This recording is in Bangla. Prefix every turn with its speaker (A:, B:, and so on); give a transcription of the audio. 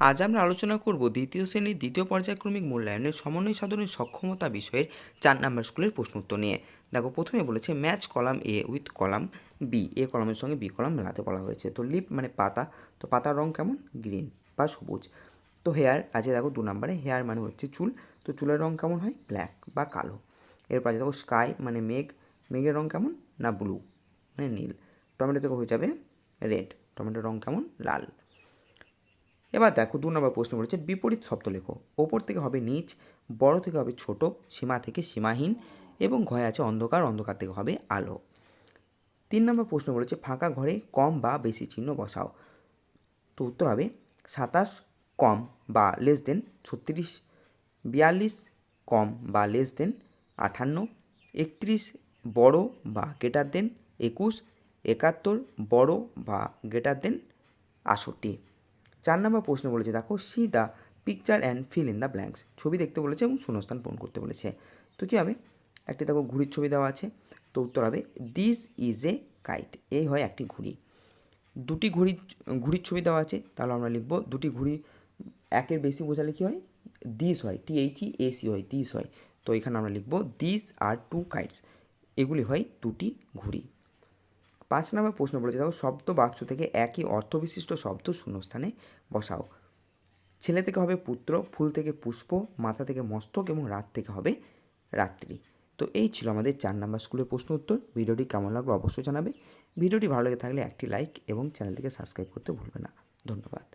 A: আজ আমরা আলোচনা করব দ্বিতীয় শ্রেণির দ্বিতীয় পর্যায়ক্রমিক মূল্যায়নের সমন্বয় সাধনের সক্ষমতা বিষয়ের চার নাম্বার স্কুলের প্রশ্ন উত্তর নিয়ে। দেখো, প্রথমে বলেছে, match column A with column B A কলামের সঙ্গে বি কলাম মেলাতে বলা হয়েছে। তো লিপ মানে পাতা। তো পাতার রং কেমন? গ্রিন বা সবুজ। তো হেয়ার আছে দেখো দু নম্বরে, হেয়ার মানে হচ্ছে চুল। তো চুলের রং কেমন হয়? ব্ল্যাক বা কালো। এরপর আছে দেখো স্কাই মানে মেঘ। মেঘের রং কেমন? না ব্লু মানে নীল। টমেটো থেকে হয়ে যাবে রেড। টমেটোর রং কেমন? লাল। এবার দেখো দু নম্বর প্রশ্ন বলেছে, বিপরীত শব্দ লেখো। ওপর থেকে হবে নিচ, বড় থেকে হবে ছোট, সীমা থেকে সীমাহীন এবং ঘরে আছে অন্ধকার অন্ধকার থেকে হবে আলো। তিন নম্বর প্রশ্ন বলেছে, ফাঁকা ঘরে কম বা বেশি চিহ্ন বসাও। তো উত্তর হবে সাতাশ কম বা লেস দেন ছত্রিশ, বিয়াল্লিশ কম বা লেস দেন আঠান্ন, একত্রিশ বড় বা গেটার দেন একুশ, একাত্তর বড় বা গেটার দেন আষট্টি চার নম্বর প্রশ্ন বলেছে, দেখো see the picture and fill in the blanks ছবি দেখতে বলেছে এবং শূন্যস্থান পূরণ করতে বলেছে। তো কী হবে? একটি দেখো ঘুড়ির ছবি দেওয়া আছে, তো উত্তর হবে দিস ইজ এ কাইট এই হয় একটি ঘুড়ি। দুটি ঘুড়ি, ঘুড়ির ছবি দেওয়া আছে, তাহলে আমরা লিখব দুটি ঘুড়ি একের বেশি বোঝালে কী হয়? দিস হয় টিএইচই এসি হয় দিস হয়। তো এখানে আমরা লিখব দিস আর টু কাইটস এগুলি হয় দুটি ঘুড়ি। পাঁচ নম্বর প্রশ্ন বলেছে। দেখো, শব্দ বাক্স থেকে একই অর্থবিশিষ্ট শব্দ শূন্যস্থানে বসাও। ছেলে থেকে হবে পুত্র, ফুল থেকে পুষ্প, মাথা থেকে মস্তক এবং রাত থেকে হবে রাত্রি। তো এই ছিল আমাদের চার নাম্বার স্কুলের প্রশ্ন উত্তর। ভিডিওটি কেমন লাগল অবশ্যই জানাবে। ভিডিওটি ভালো লেগে থাকলে একটি লাইক এবং চ্যানেলটিকে সাবস্ক্রাইব করতে ভুলবে না। ধন্যবাদ।